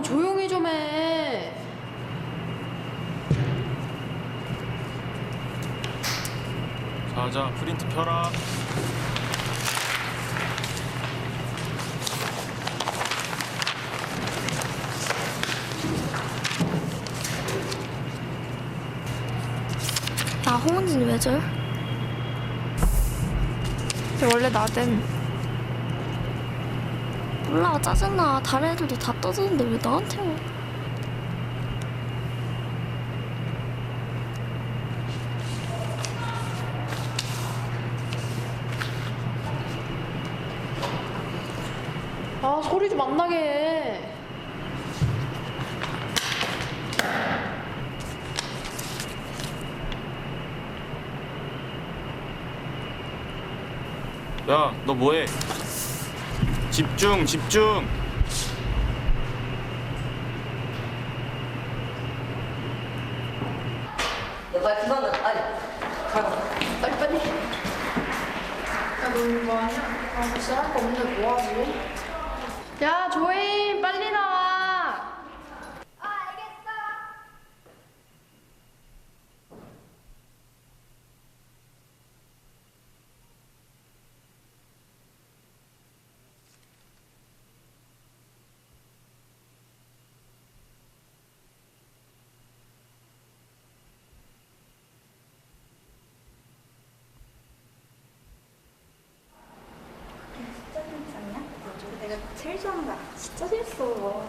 좀 조용히 좀 해. 자자 프린트 펴라. 나 홍은진왜 져요? 원래 나댐. 몰라 짜증나. 다른 애들도 다 떠드는데 왜 나한테 와? 아 소리 좀 안 나게 해. 야 너 뭐해 집중 집중. 아니 빨리. 빨리 야너? 아 진짜 할거 없는데 뭐 하지? 야 조이 빨리 나와 진짜 재밌었냐? 내가 제일 거야. 진짜 재밌어.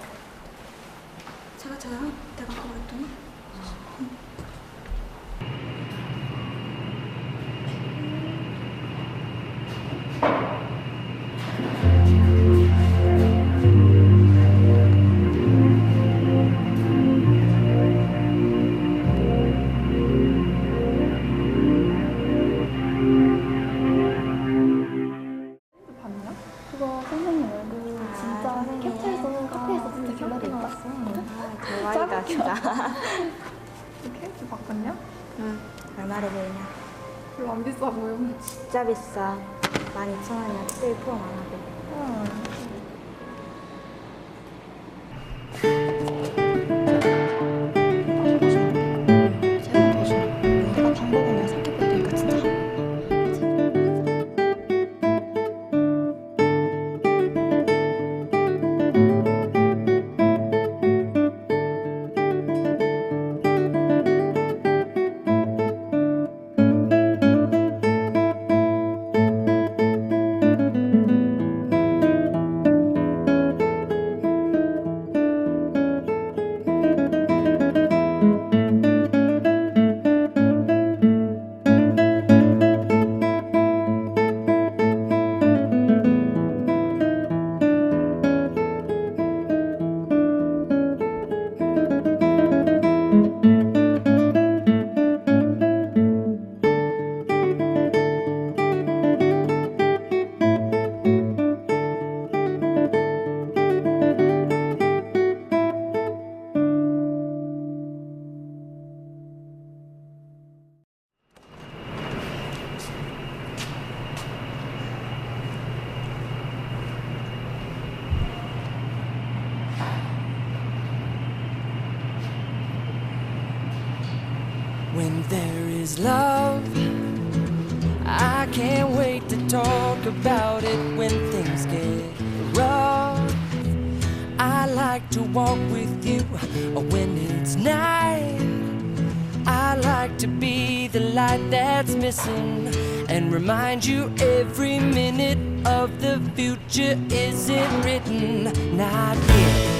자가 자가 내가 그거 했더니 그 얼굴 진짜 캡처해서 카페에서 진짜 갤러리 나왔어. 대박이다 진짜. 케이스 바꿨냐? 응. 얼마를 내냐? 별로 안 비싸 보여 진짜 비싸. 12,000원이야. 특별 포함 안 하고 제 there is love, I can't wait to talk about it when things get rough. I like to walk with you when it's night. I like to be the light that's missing and remind you every minute of the future isn't written, not yet.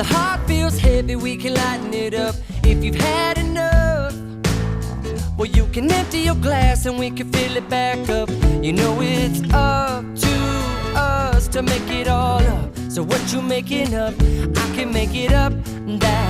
The heart feels heavy, we can lighten it up. If you've had enough, well, you can empty your glass and we can fill it back up. You know it's up to us to make it all up. So what you making up, I can make it up. That